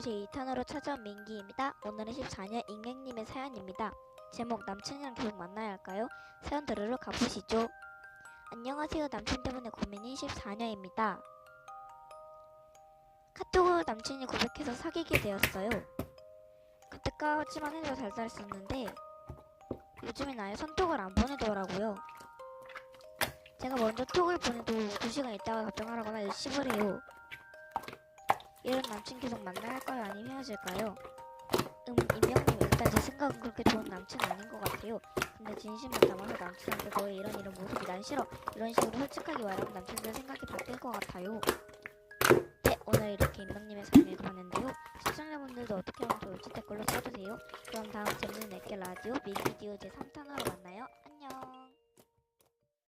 제2탄으로 찾아온 민기입니다. 오늘은 14년 익명님의 사연입니다. 제목 남친이랑 계속 만나야 할까요? 사연 들으러 가보시죠. 안녕하세요. 남친 때문에 고민인 14년입니다. 카톡으로 남친이 고백해서 사귀게 되었어요. 그때까지만 해도 달달했었는데 요즘엔 아예 손톱을 안 보내더라고요. 제가 먼저 톡을 보내도 2시간 있다가 답장하라거나 일십을 해요. 이런 남친 계속 만나야 할까요? 아니면 헤어질까요? 음, 임명님 일단 제 생각은 그렇게 좋은 남친 아닌 것 같아요. 근데 진심을 담아서 남친한테 너의 이런 이런 모습이 난 싫어. 이런 식으로 솔직하게 말하면 남친들 생각이 바뀔 것 같아요. 네, 오늘 이렇게 임명님의 사연 읽어봤는데요. 시청자분들도 어떻게 하면 좋을지 댓글로 써주세요. 그럼 다음 재밌는 애깨 라디오 미니디오 제3탄으로 만나요. 안녕.